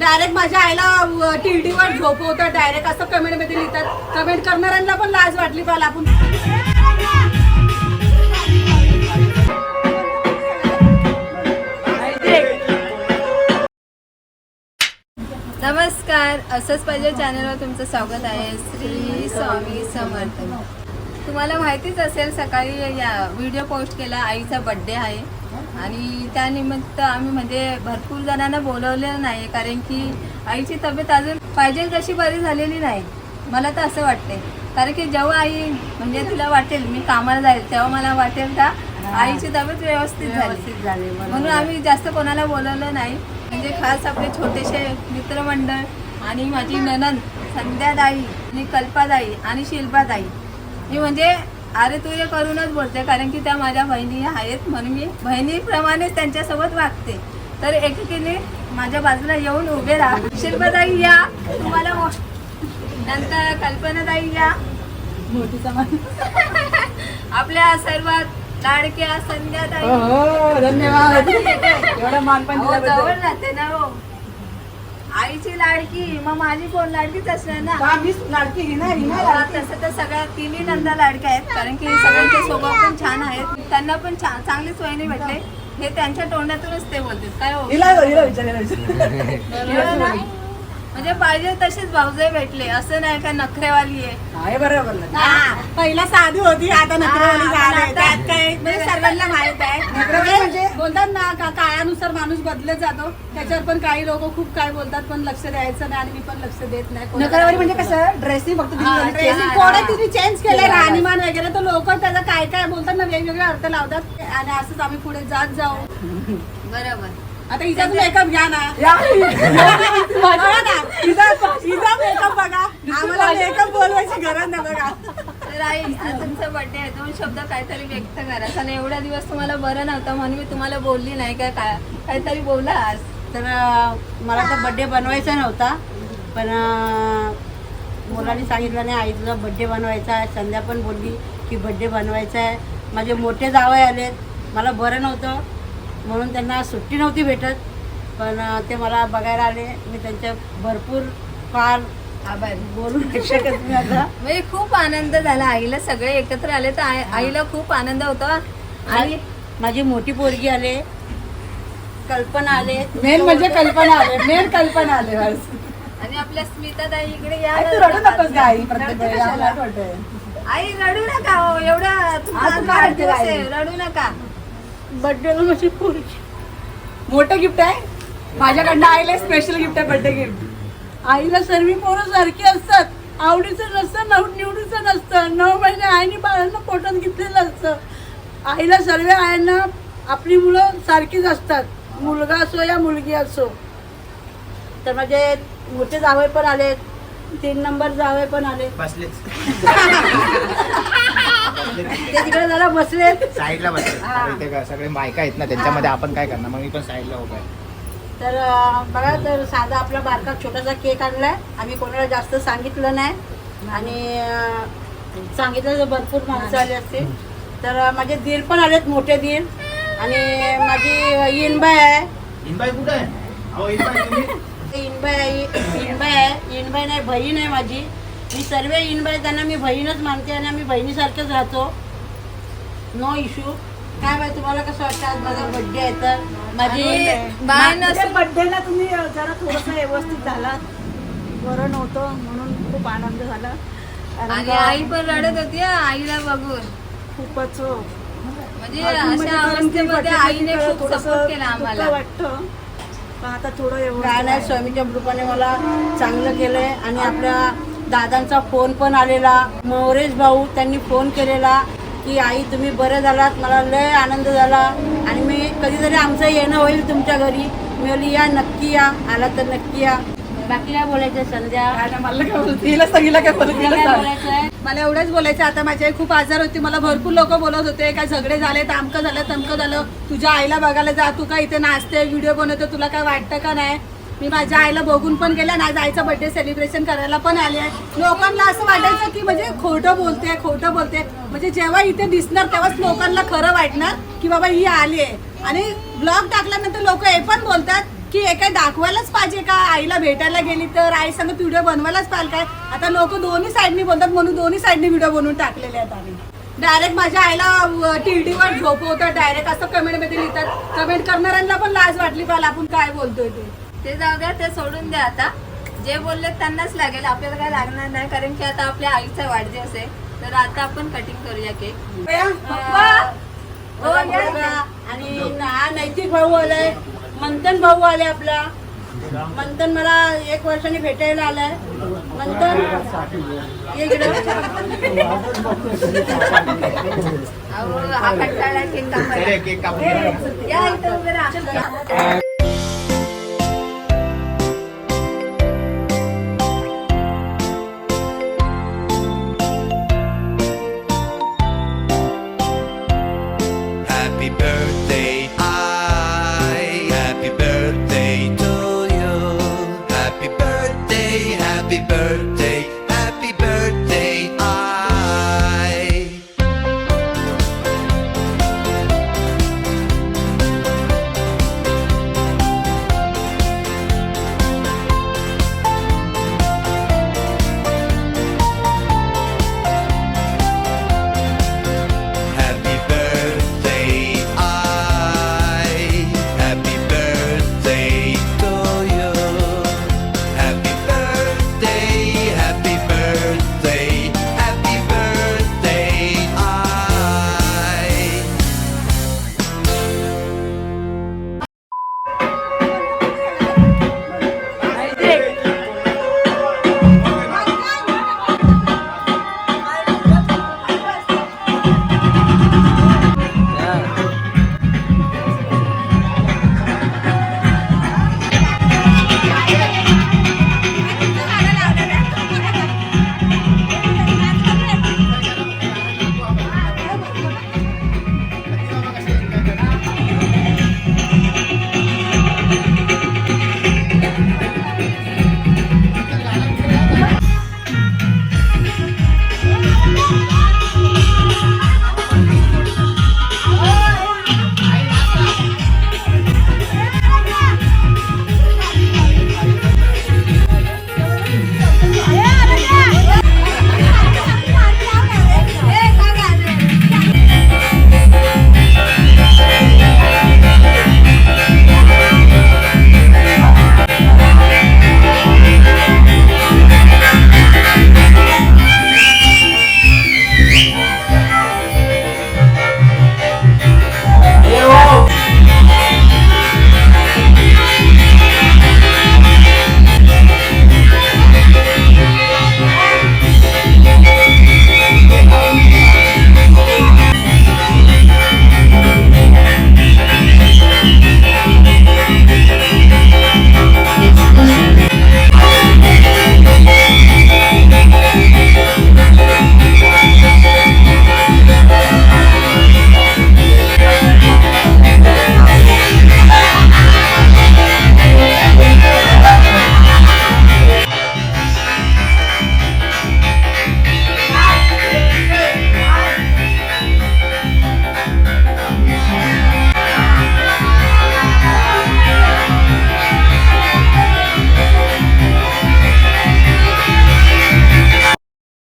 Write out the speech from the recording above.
Direct माझ्या आईला टिरडीवर झोपवतात direct असं कमेंटमध्ये लिहितात. कमेंट करणाऱ्यांना पण लाज वाटली पाहिजे आपण. नमस्कार. असंच पाहिजे चॅनलवर तुमचं स्वागत आहे. श्री स्वामी समर्थ. तुम्हाला माहितीच असेल सकाळी या व्हिडिओ पोस्ट केला. आईचा बड्डे आहे. आणि त्यानिमित्त आम्ही म्हणजे भरपूर जणांना बोलवलेलं नाही कारण की आईची तब्येत अजून पाहिजे तशी बरी झालेली नाही. मला तर असं वाटते कारण की जेव्हा आई म्हणजे तिला वाटेल मी कामाला जाईल तेव्हा मला वाटेल का आईची तब्येत व्यवस्थित झाली. म्हणून आम्ही जास्त कोणाला बोलवलं नाही. म्हणजे खास आपले छोटेसे मित्रमंडळ आणि माझी ननंद संध्याताई आणि कल्पाताई आणि शिल्पाताई मी म्हणजे अरे तू हे करूनच बोलते कारण की त्या माझ्या बहिणी आहेत म्हणून मी बहिणीप्रमाणेच त्यांच्यासोबत वागते. तर एकेकीने माझ्या बाजूला येऊन उभे राहा. शिल्पाताई या. तुम्हाला नंतर कल्पनाताई या. मोठी समान आपल्या सर्वात लाडक्या संध्याताई धन्यवाद. जवळ राहते ना हो. आईची लाडकी मग माझी कोण लाडकीच असणार ना हा, मीच लाडकी ही ना ही ना मला लाडकी. तसं तर सगळ्या तिन्ही नंदा लाडक्या आहेत कारण की सगळ्यांचे स्वभाव पण छान आहेत त्यांना पण छान चांगलीच वहिनी भेटले हे त्यांच्या तोंडातूनच ते बोलतात काय हो हिला हिला विचार हिला विचार बरोबर ना? म्हणजे पाहिजे तसेच भाऊजे भेटले असं नाही का नखरेवाली आहे बरोबर. हा. पहिला साधी होती आता नखरेवाली हा, झाली आता- त्यात काय म्हणजे सर्वांना माहीत आहे नखरेवाली म्हणजे? बोलतात ना का काळानुसार माणूस बदलत जातो. त्याच्यावर पण काही लोक खूप काय बोलतात पण लक्ष द्यायचं नाही आणि मी पण लक्ष देत नाही. काय म्हणजे. कसं? ड्रेसिंग फक्त हा, dressing कोड हा. तिने चेंज केलंय? केलं. राहणीमान वगैरे तर लोक त्याचं काय काय बोलतात ना वेगवेगळे अर्थ लावतात. आणि असंच आम्ही पुढे जात जाऊ. बरोबर. आता हिचा मेकअप घ्या ना. या. बघा ना. हिचा हिचा मेकअप बघा. आम्हाला मेकअप बोलवायची गरज नाही बघा. तुमचा बर्थडे आहे. दोन शब्द काहीतरी व्यक्त करा. कारण एवढ्या दिवस तुम्हाला बरं नव्हतं म्हणून मी तुम्हाला बोलली नाही काय काय काहीतरी बोला आज. तर मला तर बड्डे बनवायचा नव्हता. पण मुलांनी सांगितलं नाही आई तुझा बड्डे बनवायचा आहे. संध्या पण बोलली की बड्डे बनवायचा आहे. माझे मोठे जावई आलेत. मला बरं नव्हतं. म्हणून त्यांना सुट्टी नव्हती भेटत पण ते मला बघायला आले. मी त्यांच्या भरपूर फार आभार बोलू नाही शकत आता. म्हणजे खूप आनंद झाला. आईला सगळे एकत्र आले तर आई- आईला खूप आनंद होता. आणि आणि माझी मोठी पोरगी आले कल्पना आले. मेन म्हणजे कल्पना आले. मेन कल्पना आले बस. आणि आपल्या स्मिता ताई इकडे या आई, तू रडू नकोस आई प्रत्येक वेळी आम्हाला वाटतंय. आई रडू नका हो. एवढा तुमचा आज आज काय वाढदिवस रडते आहे. आई? रडू नका. बड्डेला माझी पोरगी मोठं गिफ्ट आहे? माझ्याकडनं आईला स्पेशल गिफ्ट आहे बर्थडे गिफ्ट आईला सर्व पोरं सारखी असतात. आवडीचं नसतं नव निवडीचं नसतं. नऊ महिने आईने बाळांना पोटात घेतलेलं असतं. आईला सर्व आयांना आपली मुलं सारखीच असतात. मुलगा असो या मुलगी असो. तर माझे मोठे जावई पण आले तीन नंबर जावई पण आले बसलेच. ते तिकडे जरा बसलेत. साईडला बसले का सगळे बायका आहेत ना त्यांच्यामध्ये आपण काय करणार? मग मी पण साईडला उभा आहे. तर बघा तर साधा आपला बारका छोटासा केक आणलाय. आम्ही कोणाला जास्त सांगितलं नाही. आणि सांगितलं तर भरपूर माणसं आली असतील. तर माझे दीर पण आलेत मोठे दीर. आणि माझी इनबाई आहे. इनबाई कुठे आहे? इनबाई आहे इनबाई आहे. इनबाई नाही बहीण आहे माझी. मी सर्व इनबाई त्यांना मी बहीणच मानते आणि आम्ही बहिणीसारखेच राहतो. नो इश्यू काय माहिती तुम्हाला कसं वाटतं? आज माझा बड्डे आहे तर? माझी बाय बर्थडेला तुम्ही जरा थोडस व्यवस्थित झाला बरं नव्हतं म्हणून खूप आनंद झाला. कारण आणि का आई पण रडत होती हा, आईला बघून. खूपच हो. म्हणजे अशा अवस्थेमध्ये आईने खूप सपोर्ट केला आम्हाला. वाटतं. पण आता थोडं काय नाही. स्वामीच्या कृपाने मला चांगलं केलंय आणि आपल्या दादांचा फोन पण आलेला मोरेश भाऊ त्यांनी फोन केलेला की आई तुम्ही बरं झालात मला लय आनंद झाला आणि मी कधीतरी आमचं येणं होईल तुमच्या घरी. मी या नक्की या आला तर नक्की या. बाकी काय बोलायचं संध्या? मला काय सांगितलं काय. बोलायचंय? मला एवढंच बोलायचं आता माझी खूप आजार होती मला भरपूर लोक बोलत होते काय झगडे झाले तामकं झालं तमकं झालं. तुझ्या आईला बघायला जा तू काय इथे नाचते व्हिडिओ बनवते तुला काय वाटतं का नाही? मी माझ्या आईला बघून पण गेले आणि आज आईचा बर्थडे सेलिब्रेशन करायला पण आले आहे. लोकांना असं वाटायचं की म्हणजे खोटं बोलते खोटं बोलते. म्हणजे जेव्हा इथे दिसणार तेव्हाच लोकांना खरं वाटणार की बाबा ही आली आहे. आणि ब्लॉग टाकल्यानंतर लोक हे पण बोलतात की हे काय दाखवायलाच पाहिजे का? आईला भेटायला गेली तर आई सांगत व्हिडिओ बनवायलाच पाहिजे काय? आता लोक दोन्ही साईडनी बोलतात म्हणून दोन्ही साईडनी व्हिडिओ बनवून टाकलेले आहेत आम्ही. डायरेक्ट माझ्या आईला टीव्हीवर झोपवतं डायरेक्ट असं कमेंटमध्ये लिहितात. कमेंट करणाऱ्यांना पण लाज वाटली पाहिजे आपण काय बोलतोय ते. ते जाऊ द्या ते सोडून द्या आता. जे बोलले त्यांनाच लागेल आपल्याला काय लागणार नाही कारण की आता आपल्या आईचा वाढदिवस आहे. तर आता आपण कटिंग करूया केक पप्पा! हो. आणि हा नैतिक भाऊ आलाय. मंथन भाऊ आले आपला. मंथन मला एक वर्षाने भेटायला आलाय. मंथन हा कंटाळा केक कापायला. केक कापून या इथं राहा.